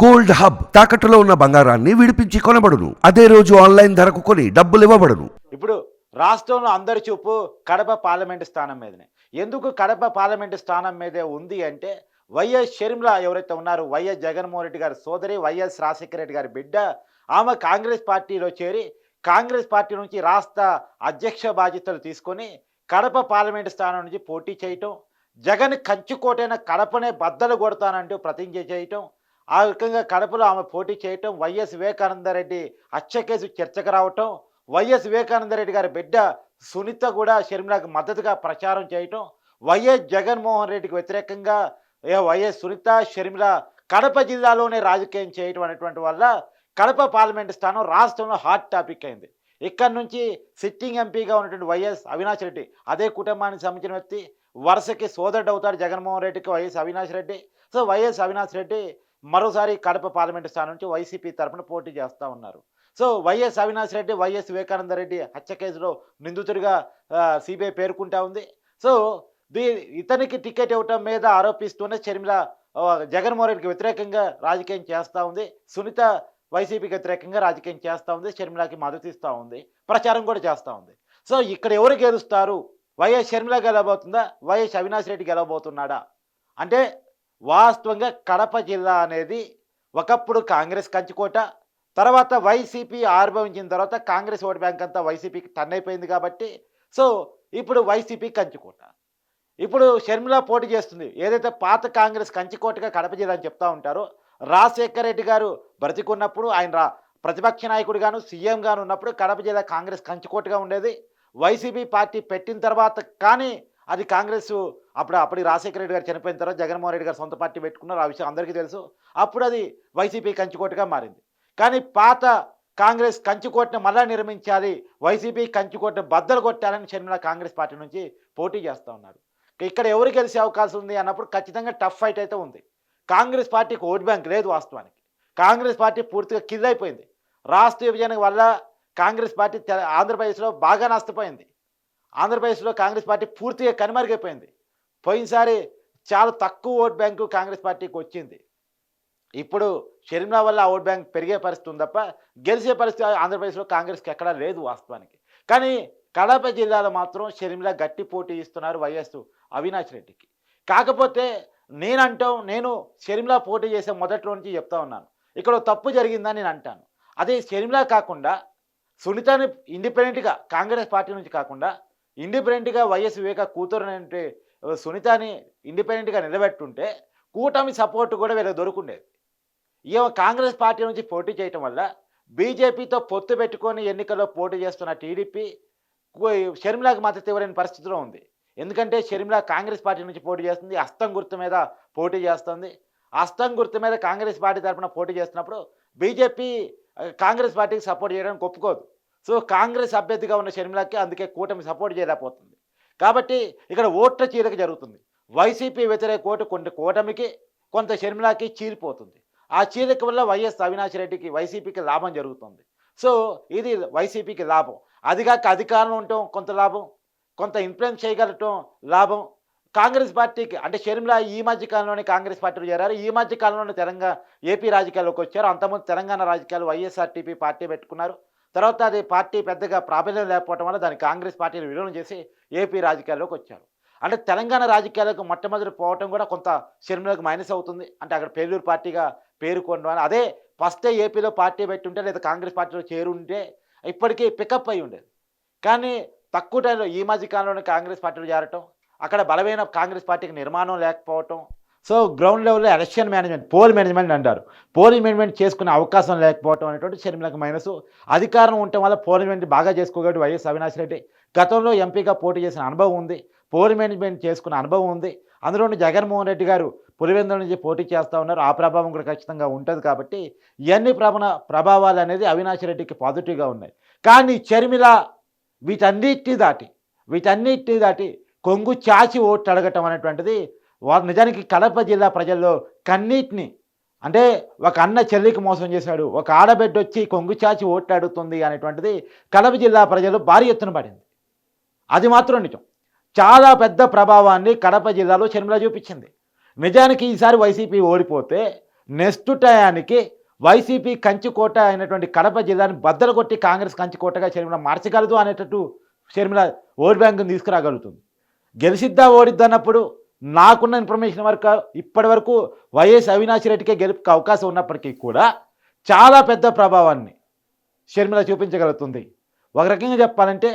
Gold hub తాకట్టులో ఉన్న బంగారాన్ని విడిపించి కొనబడును. అదే రోజు ఆన్లైన్ ధరకు కొని డబ్బులు ఇవ్వబడును. ఇప్పుడు రాష్ట్రంలో అందరి చూపు కడప పార్లమెంటు స్థానం మీదనే. ఎందుకు కడప పార్లమెంటు స్థానం మీదే ఉంది అంటే వైఎస్ షర్మిల ఎవరైతే ఉన్నారో వైఎస్ జగన్మోహన్ రెడ్డి గారి సోదరి వైఎస్ రాజశేఖర రెడ్డి గారి బిడ్డ ఆమె కాంగ్రెస్ పార్టీలో చేరి కాంగ్రెస్ పార్టీ నుంచి రాష్ట్ర అధ్యక్ష బాధ్యతలు తీసుకొని కడప పార్లమెంటు స్థానం నుంచి పోటీ చేయటం జగన్ కంచుకోటైన కడపనే బద్దలు కొడతానంటూ ప్రతిజ్ఞ చేయటం ఆ రకంగా కడపలో ఆమె పోటీ చేయటం వైఎస్ వివేకానందరెడ్డి హత్య కేసు చర్చకు రావటం వైఎస్ వివేకానందరెడ్డి గారి బిడ్డ సునీత కూడా షర్మిలకు మద్దతుగా ప్రచారం చేయటం వైఎస్ జగన్మోహన్ రెడ్డికి వ్యతిరేకంగా ఏ వైఎస్ సునీత షర్మిల కడప జిల్లాలోనే రాజకీయం చేయటం అనేటువంటి వల్ల కడప పార్లమెంటు స్థానం రాష్ట్రంలో హాట్ టాపిక్ అయింది. ఇక్కడ నుంచి సిట్టింగ్ ఎంపీగా ఉన్నటువంటి వైఎస్ అవినాష్ రెడ్డి అదే కుటుంబానికి సంబంధించిన వ్యక్తి వరుసకి సోదరుడు అవుతాడు జగన్మోహన్ రెడ్డికి YS Avinash Reddy. So YS Avinash Reddy మరోసారి కడప పార్లమెంటు స్థానం నుంచి వైసీపీ తరఫున పోటీ చేస్తూ ఉన్నారు. So YS Avinash Reddy YS Vivekananda Reddy హత్య కేసులో నిందితుడిగా సిబిఐ పేర్కొంటా ఉంది. సో దీ ఇతనికి టికెట్ ఇవ్వటం మీద ఆరోపిస్తూనే షర్మిల జగన్మోహన్ రెడ్డికి వ్యతిరేకంగా రాజకీయం చేస్తూ ఉంది. సునీత వైసీపీకి వ్యతిరేకంగా రాజకీయం చేస్తూ ఉంది. షర్మిలకి మద్దతు ఇస్తూ ఉంది. ప్రచారం కూడా చేస్తూ ఉంది. సో ఇక్కడ ఎవరు గెలుస్తారు? వైఎస్ షర్మిల గెలవబోతుందా? వైఎస్ అవినాష్ రెడ్డి గెలవబోతున్నాడా? అంటే వాస్తవంగా కడప జిల్లా అనేది ఒకప్పుడు కాంగ్రెస్ కంచుకోట తర్వాత వైసీపీ ఆవిర్భవించిన తర్వాత కాంగ్రెస్ ఓటు బ్యాంక్ అంతా వైసీపీకి టర్న్ అయిపోయింది కాబట్టి సో ఇప్పుడు వైసీపీ కంచుకోట. ఇప్పుడు షర్మిల పోటీ చేస్తుంది. ఏదైతే పాత కాంగ్రెస్ కంచికోటగా కడప జిల్లా అని చెప్తా ఉంటారో రాజశేఖర రెడ్డి గారు బ్రతికున్నప్పుడు ఆయన ప్రతిపక్ష నాయకుడిగాను సీఎంగాను ఉన్నప్పుడు కడప జిల్లా కాంగ్రెస్ కంచుకోటగా ఉండేది. వైసీపీ పార్టీ పెట్టిన తర్వాత కానీ అది కాంగ్రెస్ అప్పుడు అప్పటి రాజశేఖర రెడ్డి గారు చనిపోయిన తర్వాత జగన్మోహన్ రెడ్డి గారు సొంత పార్టీ పెట్టుకున్నారు. ఆ విషయం అందరికీ తెలుసు. అప్పుడు అది వైసీపీ కంచుకోటగా మారింది. కానీ పాత కాంగ్రెస్ కంచుకోటను మళ్ళా నిర్మించాలి వైసీపీ కంచుకోటను బద్దలు కొట్టాలని షర్మిల కాంగ్రెస్ పార్టీ నుంచి పోటీ చేస్తూ ఉన్నారు ఇక్కడ ఎవరు గెలిచే అవకాశం ఉంది అన్నప్పుడు ఖచ్చితంగా టఫ్ ఫైట్ అయితే ఉంది. కాంగ్రెస్ పార్టీకి ఓట్ బ్యాంక్ లేదు వాస్తవానికి. కాంగ్రెస్ పార్టీ పూర్తిగా కిల్ అయిపోయింది. రాష్ట్ర విభజన వల్ల కాంగ్రెస్ పార్టీ ఆంధ్రప్రదేశ్లో బాగా నష్టపోయింది. ఆంధ్రప్రదేశ్లో కాంగ్రెస్ పార్టీ పూర్తిగా కనుమరుగైపోయింది. పోయినసారి చాలా తక్కువ ఓట్ బ్యాంకు కాంగ్రెస్ పార్టీకి వచ్చింది. ఇప్పుడు షర్మిల వల్ల ఓట్ బ్యాంక్ పెరిగే పరిస్థితి ఉంది తప్ప గెలిచే పరిస్థితి ఆంధ్రప్రదేశ్లో కాంగ్రెస్కి ఎక్కడా లేదు వాస్తవానికి. కానీ కడప జిల్లాలో మాత్రం షర్మిల గట్టి పోటీ ఇస్తున్నారు వైఎస్ అవినాష్ రెడ్డికి. కాకపోతే నేనంటాం నేను షర్మిల పోటీ చేసే మొదట్లో నుంచి చెప్తా ఉన్నాను. ఇక్కడ తప్పు జరిగిందని నేను అంటాను. అదే షర్మిల కాకుండా సునీతని ఇండిపెండెంట్గా కాంగ్రెస్ పార్టీ నుంచి కాకుండా ఇండిపెండెంట్గా వైఎస్ వివేక కూతురు అంటే సునీతని ఇండిపెండెంట్గా నిలబెట్టుంటే కూటమి సపోర్ట్ కూడా వీళ్ళకి దొరుకుండేది. ఈమె కాంగ్రెస్ పార్టీ నుంచి పోటీ చేయటం వల్ల బీజేపీతో పొత్తు పెట్టుకొని ఎన్నికల్లో పోటీ చేస్తున్న టీడీపీ షర్మిలాకి మద్దతు ఇవ్వలేని పరిస్థితిలో ఉంది. ఎందుకంటే షర్మిల కాంగ్రెస్ పార్టీ నుంచి పోటీ చేస్తుంది అస్తం గుర్తు మీద పోటీ చేస్తుంది. అస్తం గుర్తు మీద కాంగ్రెస్ పార్టీ తరఫున పోటీ చేస్తున్నప్పుడు బీజేపీ కాంగ్రెస్ పార్టీకి సపోర్ట్ చేయడానికి ఒప్పుకోదు. సో కాంగ్రెస్ అభ్యర్థిగా ఉన్న షర్మిలకి అందుకే కూటమి సపోర్ట్ చేయలేకపోతుంది. కాబట్టి ఇక్కడ ఓట్ల చీలిక జరుగుతుంది. వైసీపీ వ్యతిరేక ఓటు కొంత కూటమికి కొంత షర్మిలాకి చీలిపోతుంది ఆ చీలిక వల్ల వైఎస్ అవినాష్ రెడ్డికి వైసీపీకి లాభం జరుగుతుంది. సో ఇది వైసీపీకి లాభం. అదిగాక అధికారంలో ఉండటం కొంత లాభం కొంత ఇన్ఫ్లుయెన్స్ చేయగలటం లాభం. కాంగ్రెస్ పార్టీకి అంటే షర్మిల ఈ మధ్య కాలంలోనే కాంగ్రెస్ పార్టీలో చేరారు. ఈ మధ్య కాలంలోనే తెలంగాణ ఏపీ రాజకీయాల్లోకి వచ్చారు. అంతకుముందు తెలంగాణ రాజకీయాలు వైఎస్ఆర్టీపీ పార్టీ పెట్టుకున్నారు. తర్వాత అది పార్టీ పెద్దగా ప్రాబల్యం లేకపోవడం వల్ల దాన్ని కాంగ్రెస్ పార్టీని విలీనం చేసి ఏపీ రాజకీయాల్లోకి వచ్చారు. అంటే తెలంగాణ రాజకీయాలకు మొట్టమొదటి పోవటం కూడా కొంత షర్మిలకు మైనస్ అవుతుంది. అంటే అక్కడ పేలూరు పార్టీగా పేరుకోవడం అదే ఫస్టే ఏపీలో పార్టీ పెట్టుంటే లేదా కాంగ్రెస్ పార్టీలో చేరుంటే ఇప్పటికీ పికప్ అయి ఉండేది. కానీ తక్కువ టైంలో ఈ మధ్య కాలంలోనే కాంగ్రెస్ పార్టీలో చేరటం అక్కడ బలమైన కాంగ్రెస్ పార్టీకి నిర్మాణం లేకపోవటం సో గ్రౌండ్ లెవెల్లో ఎలక్షన్ మేనేజ్మెంట్ పోల్ మేనేజ్మెంట్ అంటారు. పోల్ మేనేజ్మెంట్ చేసుకునే అవకాశం లేకపోవటం అనేటువంటి షర్మిలకు మైనస్. అధికారం ఉండటం వల్ల పోల్ మేనేజ్మెంట్ బాగా చేసుకోగలడు వైఎస్ అవినాష్ రెడ్డి. గతంలో ఎంపీగా పోటీ చేసిన అనుభవం ఉంది. పోల్ మేనేజ్మెంట్ చేసుకున్న అనుభవం ఉంది. అందులోని జగన్మోహన్ రెడ్డి గారు పులివెందుల నుంచి పోటీ చేస్తూ ఉన్నారు. ఆ ప్రభావం కూడా ఖచ్చితంగా ఉంటుంది కాబట్టి ఇవన్నీ ప్రభన ప్రభావాలు అనేది అవినాష్ రెడ్డికి పాజిటివ్గా ఉన్నాయి. కానీ చర్మిల వీటన్నిటిని దాటి వీటన్నిటిని దాటి కొంగు చాచి ఓట్లు అడగటం అనేటువంటిది వారు నిజానికి కడప జిల్లా ప్రజల్లో కన్నీటిని అంటే ఒక అన్న చెల్లికి మోసం చేశాడు ఒక ఆడబిడ్డ వచ్చి కొంగు చాచి ఓట్లు అడుగుతుంది అనేటువంటిది కడప జిల్లా ప్రజలు భారీ ఎత్తున పడింది. అది మాత్రం నిజం. చాలా పెద్ద ప్రభావాన్ని కడప జిల్లాలో షర్మిల చూపించింది. నిజానికి ఈసారి వైసీపీ ఓడిపోతే నెక్స్ట్ టయానికి వైసీపీ కంచుకోట అయినటువంటి కడప జిల్లాని బద్దలు కొట్టి కాంగ్రెస్ కంచుకోటగా షర్మిల మార్చగలదు అనేటట్టు షర్మిల ఓట్ బ్యాంకును తీసుకురాగలుగుతుంది. గెలిసిద్దా ఓడిద్దన్నప్పుడు నాకున్న ఇన్ఫర్మేషన్ వరకు ఇప్పటి వరకు వైఎస్ అవినాష్ రెడ్డికే గెలుపుకి అవకాశం ఉన్నప్పటికీ కూడా చాలా పెద్ద ప్రభావాన్ని షర్మిల చూపించగలుగుతుంది. ఒక రకంగా చెప్పాలంటే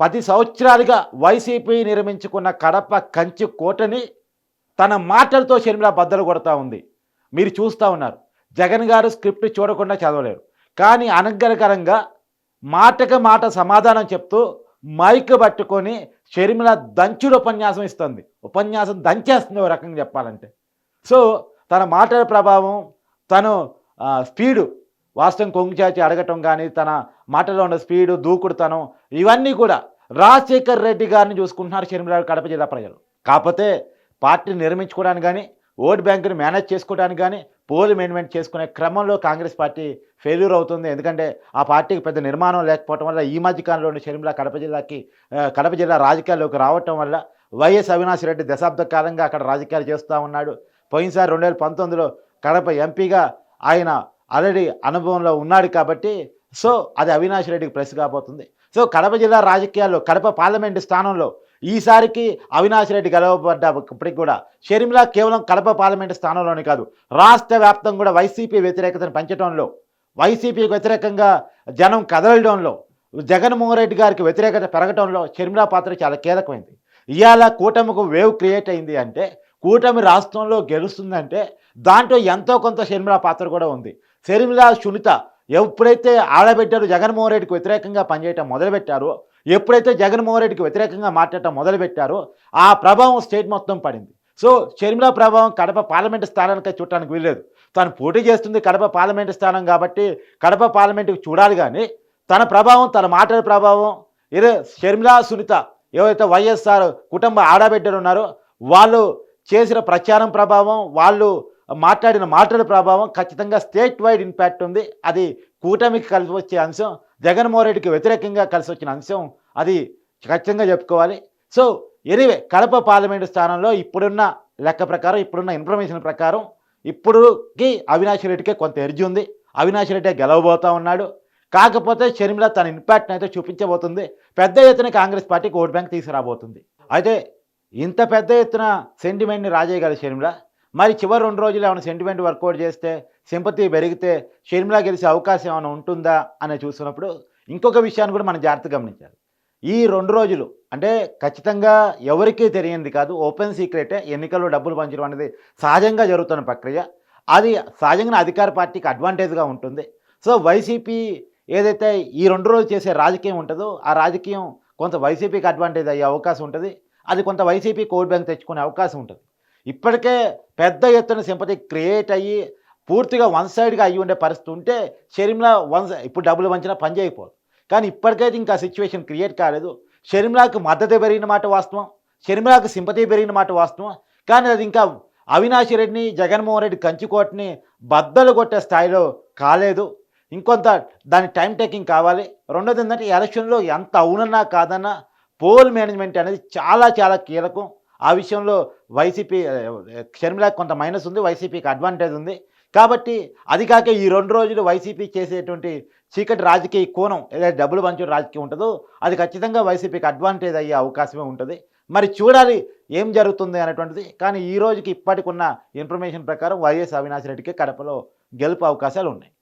పది సంవత్సరాలుగా వైసీపీ నిర్మించుకున్న కడప కంచి కోటని తన మాటలతో షర్మిల బద్దలు కొడతా ఉంది. మీరు చూస్తూ ఉన్నారు. జగన్ గారు స్క్రిప్ట్ చూడకుండా చదవలేరు. కానీ అనర్గళకరంగా మాటకు మాట సమాధానం చెప్తూ మైక్ పట్టుకొని షర్మిల దంచుడు ఉపన్యాసం ఇస్తుంది. ఉపన్యాసం దంచేస్తుంది ఓ రకంగా చెప్పాలంటే. సో తన మాటల ప్రభావం తను స్పీడు వాస్తవం కొంగుచాచి అడగటం కానీ తన మాటలో ఉన్న స్పీడు దూకుడుతనం ఇవన్నీ కూడా రాజశేఖర్ రెడ్డి గారిని చూసుకుంటున్నారు షర్మిల కడప జిల్లా ప్రజలు. కాకపోతే పార్టీని నిర్మించుకోవడానికి కానీ ఓట్ బ్యాంకుని మేనేజ్ చేసుకోవడానికి కానీ పోల్ మేనేజ్మెంట్ చేసుకునే క్రమంలో కాంగ్రెస్ పార్టీ ఫెయిల్యూర్ అవుతుంది. ఎందుకంటే ఆ పార్టీకి పెద్ద నిర్మాణం లేకపోవడం వల్ల ఈ మధ్య కాలంలోని షర్మిల కడప జిల్లాకి కడప జిల్లా రాజకీయాల్లోకి రావటం వల్ల వైఎస్ అవినాష్ రెడ్డి దశాబ్ద కాలంగా అక్కడ రాజకీయాలు చేస్తూ ఉన్నాడు. పోయినసారి రెండు వేల పంతొమ్మిదిలో కడప ఎంపీగా ఆయన ఆల్రెడీ అనుభవంలో ఉన్నాడు కాబట్టి సో అది అవినాష్ రెడ్డికి ప్రెస్ కాబోతుంది. సో కడప జిల్లా రాజకీయాల్లో కడప పార్లమెంటు స్థానంలో ఈసారికి అవినాష్ రెడ్డి గెలవబడ్డప్పటికి కూడా షర్మిల కేవలం కడప పార్లమెంటు స్థానంలోనే కాదు రాష్ట్ర వ్యాప్తంగా కూడా వైసీపీ వ్యతిరేకతను పెంచడంలో వైసీపీకి వ్యతిరేకంగా జనం కదలడంలో జగన్మోహన్ రెడ్డి గారికి వ్యతిరేకత పెరగడంలో షర్మిల పాత్ర చాలా కీలకమైంది. ఇవాళ కూటమికి వేవ్ క్రియేట్ అయింది అంటే కూటమి రాష్ట్రంలో గెలుస్తుందంటే దాంట్లో ఎంతో కొంత షర్మిల పాత్ర కూడా ఉంది. షర్మిల సునీత ఎప్పుడైతే ఆడబిడ్డలు జగన్మోహన్ రెడ్డికి వ్యతిరేకంగా పనిచేయటం మొదలుపెట్టారో ఎప్పుడైతే జగన్మోహన్ రెడ్డికి వ్యతిరేకంగా మాట్లాడటం మొదలుపెట్టారో ఆ ప్రభావం స్టేట్ మొత్తం పడింది. సో షర్మిల ప్రభావం కడప పార్లమెంటు స్థానానికి చూడటానికి వీల్లేదు. తను పోటీ చేస్తుంది కడప పార్లమెంటు స్థానం కాబట్టి కడప పార్లమెంటుకి చూడాలి కానీ తన ప్రభావం తన మాటల ప్రభావం ఇదే షర్మిల సునీత ఏవైతే వైఎస్ఆర్ కుటుంబ ఆడబిడ్డలు ఉన్నారో వాళ్ళు చేసిన ప్రచారం ప్రభావం వాళ్ళు మాట్లాడిన మాటల ప్రభావం ఖచ్చితంగా స్టేట్ వైడ్ ఇంపాక్ట్ ఉంది. అది కూటమికి కలిసి వచ్చే అంశం జగన్మోహన్ రెడ్డికి వ్యతిరేకంగా కలిసి వచ్చిన అంశం అది ఖచ్చితంగా చెప్పుకోవాలి. సో ఎనివే కడప పార్లమెంటు స్థానంలో ఇప్పుడున్న లెక్క ప్రకారం ఇప్పుడున్న ఇన్ఫర్మేషన్ ప్రకారం ఇప్పుడుకి అవినాష్ రెడ్డికే కొంత ఎర్జీ ఉంది. అవినాష్ రెడ్డి గెలవబోతా ఉన్నాడు. కాకపోతే షర్మిల తన ఇంపాక్ట్ని అయితే చూపించబోతుంది. పెద్ద ఎత్తున కాంగ్రెస్ పార్టీకి ఓట్ బ్యాంక్ తీసుకురాబోతుంది. అయితే ఇంత పెద్ద ఎత్తున సెంటిమెంట్ని రాజేయగల షర్మిల మరి చివరి రెండు రోజులు ఏమైనా సెంటిమెంట్ వర్కౌట్ చేస్తే సింపతి పెరిగితే షర్మిలా గెలిచే అవకాశం ఏమైనా ఉంటుందా అని చూసినప్పుడు ఇంకొక విషయాన్ని కూడా మనం జాగ్రత్తగా గమనించాలి. ఈ రెండు రోజులు అంటే ఖచ్చితంగా ఎవరికీ తెలియంది కాదు ఓపెన్ సీక్రెటే ఎన్నికల్లో డబ్బులు పంచడం అనేది సహజంగా జరుగుతున్న ప్రక్రియ. అది సహజంగా అధికార పార్టీకి అడ్వాంటేజ్గా ఉంటుంది. సో వైసీపీ ఏదైతే ఈ రెండు రోజులు చేసే రాజకీయం ఉంటుందో ఆ రాజకీయం కొంత వైసీపీకి అడ్వాంటేజ్ అయ్యే అవకాశం ఉంటుంది. అది కొంత వైసీపీ కోడ్ బ్యాంక్ తెచ్చుకునే అవకాశం ఉంటుంది. ఇప్పటికే పెద్ద ఎత్తున సింపతి క్రియేట్ అయ్యి పూర్తిగా వన్ సైడ్గా అయ్యి ఉండే పరిస్థితి ఉంటే షర్మిలా వన్ ఇప్పుడు డబ్బులు వంచినా పని చేయకపోదు. కానీ ఇప్పటికైతే ఇంకా సిచ్యువేషన్ క్రియేట్ కాలేదు. షర్మిలాకు మద్దతు పెరిగిన మాట వాస్తవం. షర్మిలాకు సింపతి పెరిగిన మాట వాస్తవం. కానీ అది ఇంకా అవినాష్ రెడ్డిని జగన్మోహన్ రెడ్డి కంచుకోటని బద్దలు కొట్టే స్థాయిలో కాలేదు. ఇంకొంత దాని టైం టేకింగ్ కావాలి. రెండోది ఏంటంటే ఎలక్షన్లో ఎంత అవునన్నా కాదన్నా పోల్ మేనేజ్మెంట్ అనేది చాలా చాలా కీలకం. ఆ విషయంలో వైసీపీ షర్మిలాకి కొంత మైనస్ ఉంది వైసీపీకి అడ్వాంటేజ్ ఉంది. కాబట్టి అది కాక ఈ రెండు రోజులు వైసీపీ చేసేటువంటి చీకటి రాజకీయ కోణం ఏదైతే డబ్బులు మంచి రాజకీయం ఉంటుందో అది ఖచ్చితంగా వైసీపీకి అడ్వాంటేజ్ అయ్యే అవకాశమే ఉంటుంది. మరి చూడాలి ఏం జరుగుతుంది అనేటువంటిది. కానీ ఈ రోజుకి ఇప్పటికున్న ఇన్ఫర్మేషన్ ప్రకారం వైఎస్ అవినాష్ రెడ్డికి కడపలో గెలుపు అవకాశాలు ఉన్నాయి.